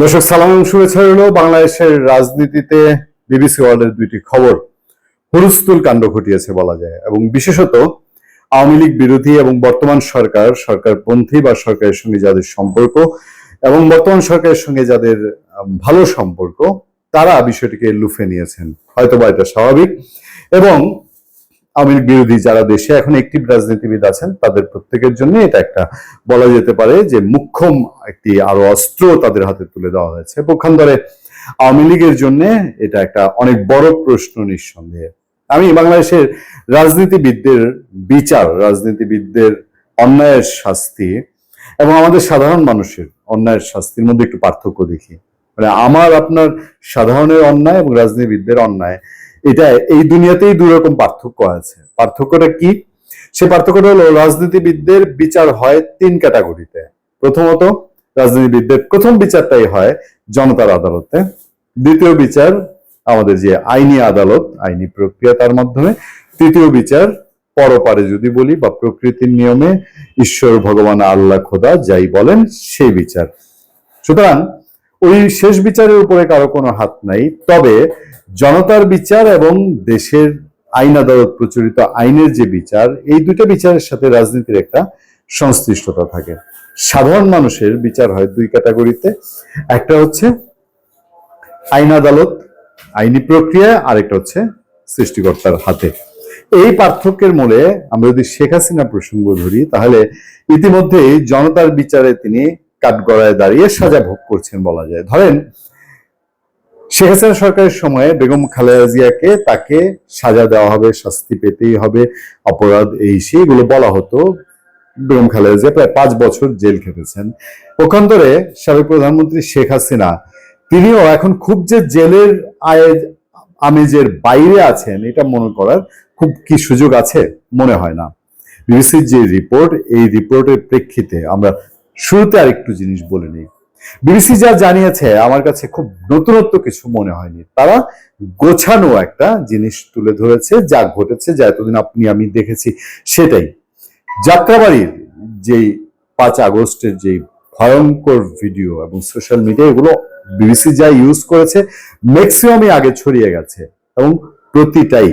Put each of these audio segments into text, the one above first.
দর্শক, সালাম শুভেচ্ছা রইল বাংলাদেশের রাজনীতিতে বিবিসি ওয়ার্ল্ডের দুইটি খবর। হুলস্থুল কাণ্ড ঘটিয়েছে বলা যায়, এবং বিশেষত আওয়ামী লীগ বিরোধী এবং বর্তমান সরকার, সরকারপন্থী বা সরকারের সঙ্গে যাদের সম্পর্ক এবং বর্তমান সরকারের সঙ্গে যাদের ভালো সম্পর্ক, তারা বিষয়টিকে লুফে নিয়েছেন। হয়তো বা এটা স্বাভাবিক। এবং আওয়ামী লীগ বিরোধী যারা দেশে এখন একটি রাজনীতিবিদ আছেন, তাদের প্রত্যেকের জন্য এটা একটা বলা যেতে পারে যে মুখ্যম একটি আরও অস্ত্র তাদের হাতে তুলে দেওয়া হয়েছে। পক্ষান্তরে আওয়ামী লীগের জন্য এটা একটা অনেক বড় প্রশ্ন নিঃসন্দেহে। আমি বাংলাদেশের রাজনীতিবিদদের বিচার, রাজনীতিবিদদের অন্যায়ের শাস্তি এবং আমাদের সাধারণ মানুষের অন্যায়ের শাস্তির মধ্যে একটু পার্থক্য দেখি। মানে আমার, আপনার সাধারণের অন্যায় এবং রাজনীতিবিদদের অন্যায় এটা এই দুনিয়াতেই দুই রকম পার্থক্য আছে। পার্থক্যটা কি? সে পার্থক্যটা হলো রাজনীতিবিদদের বিচার হয় তিন ক্যাটাগরিতে। প্রথমত রাজনীতিবিদদের প্রথম বিচারটাই হয় জনতার আদালতে। দ্বিতীয় বিচার আমাদের যে আইনি আদালত, আইনি প্রক্রিয়া তার মাধ্যমে। তৃতীয় বিচার পরপারে যদি বলি বা প্রকৃতির নিয়মে ঈশ্বর, ভগবান, আল্লাহ, খোদা যাই বলেন সেই বিচার। সুতরাং ওই শেষ বিচারের উপরে কারও কোনো হাত নাই। তবে জনতার বিচার এবং দেশের আইন আদালত প্রচলিত আইনের যে বিচার, এই দুটো বিচারের সাথে রাজনীতির একটা সংশ্লিষ্টতা থাকে। সাধারণ মানুষের বিচার হয় দুই ক্যাটাগরিতে। একটা হচ্ছে আইন আদালত, আইনি প্রক্রিয়া, আরেকটা হচ্ছে সৃষ্টিকর্তার হাতে। এই পার্থক্যের মূলে আমরা যদি শেখ হাসিনা প্রসঙ্গ ধরি, তাহলে ইতিমধ্যেই জনতার বিচারে তিনি কাঠগড়ায় দাঁড়িয়ে সাজা ভোগ করছেন বলা যায়। ধরেন শেখ হাসিনা সরকারের সময়ে বেগম খালেদা জিয়াকে তাকে সাজা দেওয়া হবে, শাস্তি পেতেই হবে, অপরাধ এই সেই এগুলো বলা হতো। বেগম খালেদা জিয়া প্রায় পাঁচ বছর জেল খেটেছেন। পক্ষান্তরে সাবেক প্রধানমন্ত্রী শেখ হাসিনা, তিনিও এখন খুব যে জেলের আয়, আমেজের বাইরে আছেন, এটা মনে করার খুব কি সুযোগ আছে? মনে হয় না। বিবিসির যে রিপোর্ট, এই রিপোর্টের প্রেক্ষিতে আমরা শুরুতে আরেকটু জিনিস বলে নিই। বিবিসি যা জানিয়েছে, আমার কাছে খুব নতুনত্ব কিছু মনে হয়নি। তারা গোছানো একটা জিনিস তুলে ধরেছে, যা ঘটেছে, যা এতদিন আপনি, আমি দেখেছি সেটাই। যাত্রাবাড়ির যেই পাঁচ আগস্টের যে ভয়ঙ্কর ভিডিও এবং সোশ্যাল মিডিয়া, এগুলো বিবিসি যা ইউজ করেছে, ম্যাক্সিমামই আগে ছড়িয়ে গেছে এবং প্রতিটাই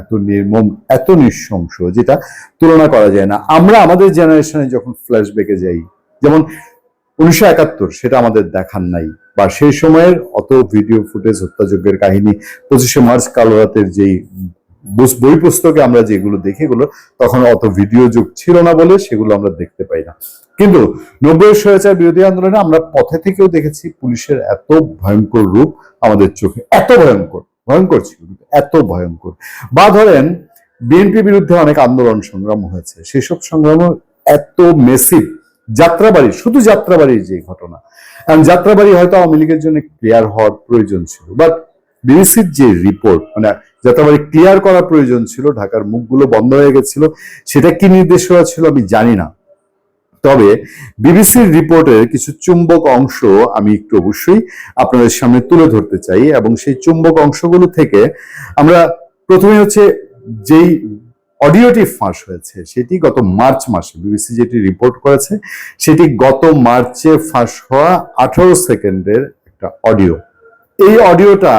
এত নির্মম, এত নৃশংস, যেটা তুলনা করা যায় না। আমরা আমাদের জেনারেশনে যখন ফ্ল্যাশব্যাকে যাই, যেমন উনিশশো একাত্তর, সেটা আমাদের দেখার নাই। বা সেই সময়ের অত ভিডিও ফুটেজ হত্যাযজ্ঞের কাহিনী, পঁচিশে মার্চ কালো রাতের যেই বই পুস্তকে আমরা যেগুলো দেখি, এগুলো তখন অত ভিডিও যুগ ছিল না বলে সেগুলো আমরা দেখতে পাই না। কিন্তু নব্বই স্বৈরাচার বিরোধী আন্দোলনে আমরা পথে থেকেও দেখেছি পুলিশের এত ভয়ঙ্কর রূপ আমাদের চোখে, এত ভয়ঙ্কর ভয়ঙ্কর ছিল এত ভয়ঙ্কর। বা ধরেন বিএনপি বিরুদ্ধে অনেক আন্দোলন সংগ্রাম হয়েছে, সেসব সংগ্রাম এত মেসিভ যাত্রাবাড়ি, শুধু যাত্রাবাড়ির যে ঘটনা। কারণ যাত্রাবাড়ি হয়তো আওয়ামী লীগের জন্য ক্লিয়ার হওয়ার প্রয়োজন ছিল। বাট বিবিসির যে রিপোর্ট মানে যাত্রাবাড়ি ক্লিয়ার করা প্রয়োজন ছিল, ঢাকার মুখগুলো বন্ধ হয়ে গেছিল, সেটা কি নির্দেশনা ছিল আমি জানি না। তবে বিবিসির রিপোর্টের কিছু চুম্বক অংশ আমি একটু অবশ্যই আপনাদের সামনে তুলে ধরতে চাই। এবং সেই চুম্বক অংশগুলো থেকে আমরা প্রথমে হচ্ছে যেই অডিওটি ফাঁস হয়েছে। সেটি গত মার্চ মাসে বিবিসি যেটি রিপোর্ট করেছে, সেটি গত মার্চে ফাঁস হওয়া আঠারো সেকেন্ডের একটা অডিও। এই অডিওটা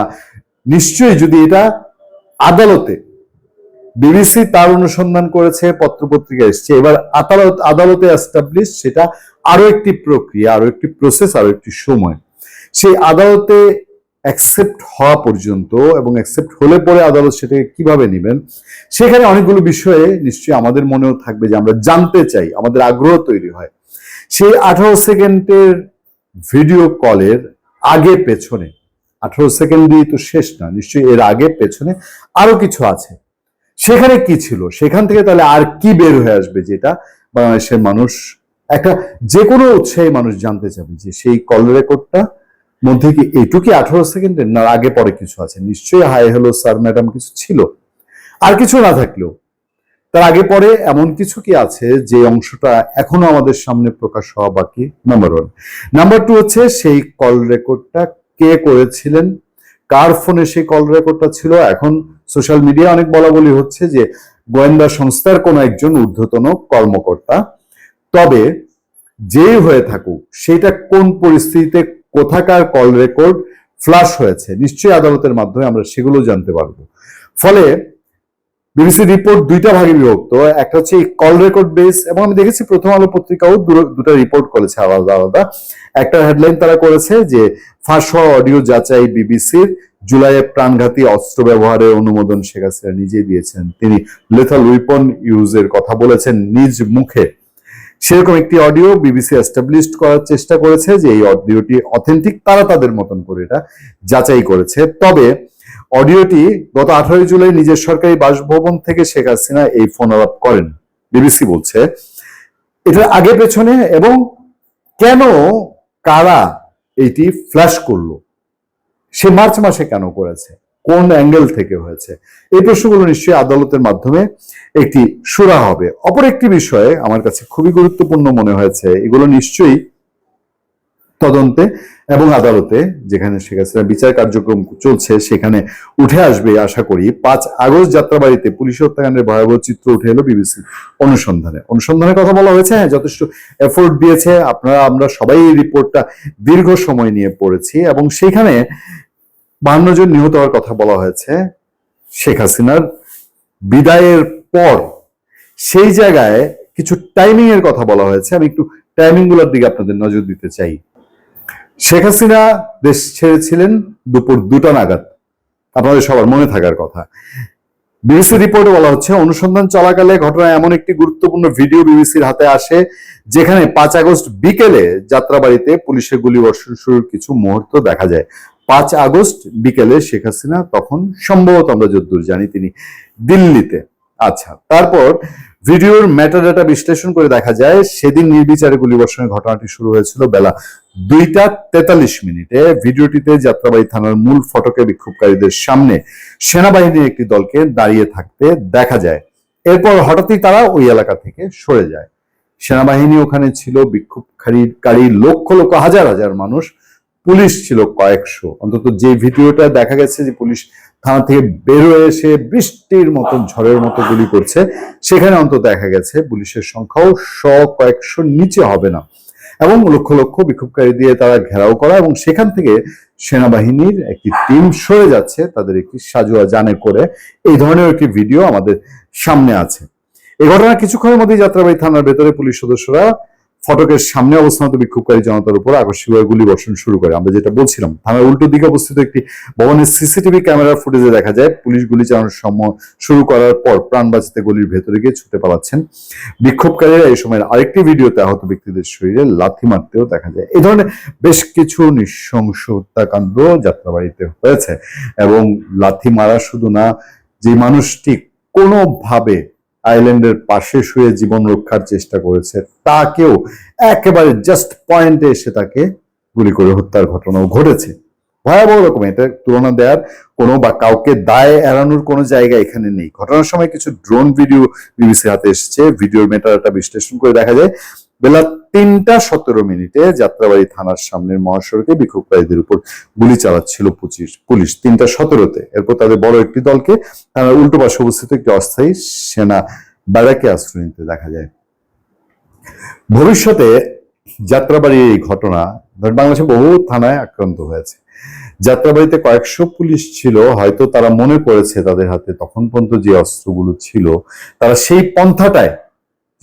নিশ্চয়ই যদি এটা আদালতে বিবিসি তার অনুসন্ধান করেছে, পত্রপত্রিকা এসছে, এবার আদালত আদালতে এস্টাবলিশ সেটা আরও একটি প্রক্রিয়া আরও একটি প্রসেস আরও একটি সময়। সেই আদালতে অ্যাকসেপ্ট হওয়া পর্যন্ত এবং অ্যাকসেপ্ট হলে পরে আদালত সেটাকে কীভাবে নেবেন, সেখানে অনেকগুলো বিষয়ে নিশ্চয়ই আমাদের মনেও থাকবে যে আমরা জানতে চাই, আমাদের আগ্রহ তৈরি হয়। সেই আঠারো সেকেন্ডের ভিডিও কলের আগে পেছনে, আঠারো সেকেন্ড দিয়ে তো শেষ না, নিশ্চয়ই এর আগে পেছনে আরও কিছু আছে। সেখানে কি ছিল? সেখান থেকে তাহলে আর কি বের হয়ে আসবে যেটা বাংলাদেশের মানুষ? একটা যে কোনো উৎসাহী মানুষ জানতে চাবে যে সেই কল রেকর্ডটা মধ্যে কি এইটুকি আঠারো সেকেন্ডের না, আগে, পরে কিছু আছে। নিশ্চয়ই হাই হ্যালো স্যার ম্যাডাম কিছু ছিল। আর কিছু না থাকলেও। তার আগে, পরে এমন কিছু কি আছে যে অংশটা এখনও আমাদের সামনে প্রকাশ হওয়া বাকি? নাম্বার ওয়ান নাম্বার টু হচ্ছে, সেই কল রেকর্ডটা কে করেছিলেন? কার ফোনে সেই কল রেকর্ডটা ছিল? এখন সোশ্যাল মিডিয়া অনেক বলা বলি হচ্ছে যে গোয়েন্দা সংস্থার কোনো একজন ঊর্ধ্বতন কর্মকর্তা। তবে যেই হয়ে থাকুক, সেটা কোন পরিস্থিতিতে কোথাকার কল রেকর্ড ফ্লাশ হয়েছে? নিশ্চয়ই আদালতের মাধ্যমে আমরা সেগুলো জানতে পারব। ফলে বিবিসি রিপোর্ট দুইটা ভাগে বিভক্ত। একটা হচ্ছে কল রেকর্ড বেস এবং আমি দেখেছি প্রথম আলো পত্রিকাও দুটো রিপোর্ট করেছে আলাদা আলাদা। একটা হেডলাইন তারা করেছে যে ফাঁস হওয়া অডিও যাচাই বিবিসির জুলাইয়ে প্রাণঘাতী অস্ত্র ব্যবহারের অনুমোদন শেখ হাসিনা নিজেই দিয়েছেন। তিনি লেথাল উইপন ইউজের কথা বলেছেন নিজ মুখে। সেরকম একটি অডিও বিবিসি এস্টাবলিশড করার চেষ্টা করেছে যে এই অডিওটি অথেন্টিক তারা তাদের মতন করে এটা যাচাই করেছে। তবে অডিওটি গত আঠারোই জুলাই নিজের সরকারি বাসভবন থেকে শেখ হাসিনা এই ফোন আলাপ করেন বিবিসি বলছে। এটার আগে পেছনে এবং কেন কারা এইটি ফ্ল্যাশ করল? সে মার্চ মাসে কেন করেছে? কোন অ্যাঙ্গেল থেকে হয়েছে? এই প্রশ্নগুলো নিশ্চয়ই আদালতের মাধ্যমে একটি সুরা হবে। অপর একটি বিষয়ে আমার কাছে খুবই গুরুত্বপূর্ণ মনে হয়েছে, এগুলো নিশ্চয়ই তদন্তে এবং আদালতে, যেখানে শেখ বিচার কার্যক্রম চলছে, সেখানে উঠে আসবে আশা করি। পাঁচ আগস্ট যাত্রাবাড়িতে পুলিশ হত্যাকাণ্ডের ভয়াবহ চিত্র উঠে এলো বিবিসি অনুসন্ধানে। অনুসন্ধানের কথা বলা হয়েছে হ্যাঁ যথেষ্ট এফোর্ট দিয়েছে। আপনারা, আমরা সবাই এই রিপোর্টটা দীর্ঘ সময় নিয়ে পড়েছি এবং সেখানে বান্ন জন নিহত হওয়ার কথা বলা হয়েছে। শেখ হাসিনার বিদায়ের পর সেই জায়গায় কিছু টাইমিং এর কথা বলা হয়েছে। আমি একটু টাইমিংগুলোর দিকে আপনাদের নজর দিতে চাই। শেখ হাসিনা দেশ ছেড়েছিলেন দুপুর দুটা নাগাদ। আপনাদের সবার মনে থাকার কথা। বিবিসি রিপোর্টে বলা হচ্ছে, অনুসন্ধান চলাকালে ঘটনায় এমন একটি গুরুত্বপূর্ণ ভিডিও বিবিসির হাতে আসে, যেখানে পাঁচ আগস্ট বিকেলে যাত্রাবাড়িতে পুলিশের গুলি বর্ষণ শুরুর কিছু মুহূর্ত দেখা যায়। পাঁচ আগস্ট বিকেলে শেখ হাসিনা তখন সম্ভবত আমরা যদ্দূর জানি তিনি দিল্লিতে। আচ্ছা তারপর ভিডিওর মেটাডাটা বিশ্লেষণ করে দেখা যায়, সেদিন নির্বিচারে গুলিবর্ষণের ঘটনাটি শুরু হয়েছিল বেলা দুইটা তেতাল্লিশ মিনিটে। ভিডিওটিতে যাত্রাবাড়ি থানার মূল ফটকে বিক্ষোভকারীদের সামনে সেনাবাহিনীর একটি দলকে দাঁড়িয়ে থাকতে দেখা যায়। এরপর হঠাৎই তারা ওই এলাকা থেকে সরে যায়। সেনাবাহিনী ওখানে ছিল, বিক্ষোভকারী লক্ষ লক্ষ, হাজার হাজার মানুষ পুলিশ ছিল কয়েকশো। অন্তত যে ভিডিওটা দেখা গেছে যে পুলিশ থানা থেকে বের হয়ে এসে বৃষ্টির মতন ঝড়ের মতো গুলি করছে, সেখানে অন্তত দেখা গেছে পুলিশের সংখ্যাও শ কয়েকশো নিচে হবে না। এবং লক্ষ লক্ষ বিক্ষোভকারী দিয়ে তারা ঘেরাও করা এবং সেখান থেকে সেনাবাহিনীর একটি টিম সরে যাচ্ছে, তাদের একটি সাজুয়া জানে করে। এই ধরনের একটি ভিডিও আমাদের সামনে আছে। এই ঘটনা কিছুক্ষণের মধ্যেই যাত্রাবাড়ি থানার ভেতরে পুলিশ সদস্যরা ফটকের সামনে অবস্থানত বিক্ষোভকারী জনতার উপর আকস্মিকভাবে গুলি বর্ষণ শুরু করে। আমরা যেটা বলছিলাম, থানার উল্টো দিকে অবস্থিত একটি ভবনের সিসিটিভি ক্যামেরার ফুটেজে দেখা যায়, পুলিশ গুলি চালানোর সময় শুরু করার পর প্রাণ বাঁচাতে গলির ভেতরে গিয়ে ছুটে পালাচ্ছেন। বিক্ষোভকারীরা এই সময় আরেকটি ভিডিওতে আহত ব্যক্তিদের শরীরে লাথি মারতেও দেখা যায়। এই ধরনের বেশ কিছু নৃশংস হত্যাকাণ্ড যাত্রাবাড়িতে হয়েছে এবং লাথি মারা শুধু না, যে মানুষটি কোনোভাবে আইল্যান্ডের পাশে শুয়ে জীবন রক্ষার চেষ্টা করেছে, তাকেও একেবারে জাস্ট পয়েন্টে এসে তাকে গুলি করে হত্যার ঘটনাও ঘটেছে। ভয়াবহ রকম এটা তুলনা দেওয়ার কোনো বা কাউকে দায় এড়ানোর কোনো জায়গা এখানে নেই। ঘটনার সময় কিছু ড্রোন ভিডিও বিবিসির হাতে এসেছে ভিডিওর মেটাডাটা বিশ্লেষণ করে দেখা যায়, বেলা তিনটা সতেরো মিনিটে যাত্রাবাড়ি থানার সামনের মহাসড়কে বিক্ষোভকারীদের উপর গুলি চালাচ্ছিল পঁচিশ পুলিশ তিনটা সতেরোতে। এরপর তাদের বড় একটি দলকে থানার উল্টো পাশে অবস্থিত একটি অস্থায়ী সেনা ব্যারাকে আশ্রয় নিতে দেখা যায়। ভবিষ্যতে যাত্রাবাড়ির এই ঘটনা বাংলাদেশে বহু থানায় আক্রান্ত হয়েছে। যাত্রাবাড়িতে কয়েকশো পুলিশ ছিল, হয়তো তারা মনে করেছে তাদের হাতে তখন পর্যন্ত যে অস্ত্রগুলো ছিল, তারা সেই পন্থাটায়,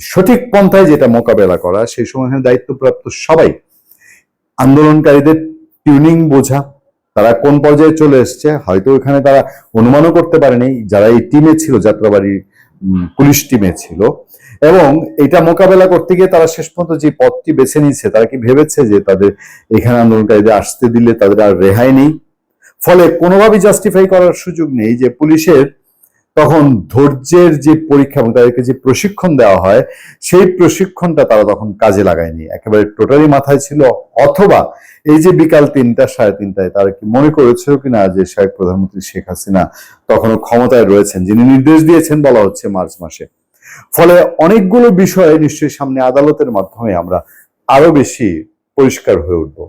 সঠিক পন্থায় যেটা মোকাবেলা করা, সেই সময় দায়িত্বপ্রাপ্ত সবাই আন্দোলনকারীদের টিউনিং বোঝা, তারা কোন পর্যায়ে চলে এসছে, হয়তো এখানে তারা অনুমানও করতে পারেনি, যারা এই টিমে ছিল, যাত্রাবাড়ির পুলিশ টিমে ছিল। এবং এটা মোকাবেলা করতে গিয়ে তারা শেষ পর্যন্ত যে পথটি বেছে নিয়েছে, তারা কি ভেবেছে যে তাদের এখানে আন্দোলনকারীদের আসতে দিলে তাদের আর রেহাই নেই? ফলে কোনোভাবেই জাস্টিফাই করার সুযোগ নেই যে পুলিশের তখন ধৈর্যের যে পরীক্ষা এবং তাদেরকে যে প্রশিক্ষণ দেওয়া হয়, সেই প্রশিক্ষণটা তারা তখন কাজে লাগায়নি। একেবারে টোটালি মাথায় ছিল, অথবা এই যে বিকাল তিনটা, সাড়ে তিনটায় তারা কি মনে করেছিল কিনা যে সাবেক প্রধানমন্ত্রী শেখ হাসিনা তখনও ক্ষমতায় রয়েছেন, যিনি নির্দেশ দিয়েছেন বলা হচ্ছে মার্চ মাসে। ফলে অনেকগুলো বিষয়ে নিশ্চয়ই সামনে আদালতের মাধ্যমে আমরা আরও বেশি পরিষ্কার হয়ে উঠবো।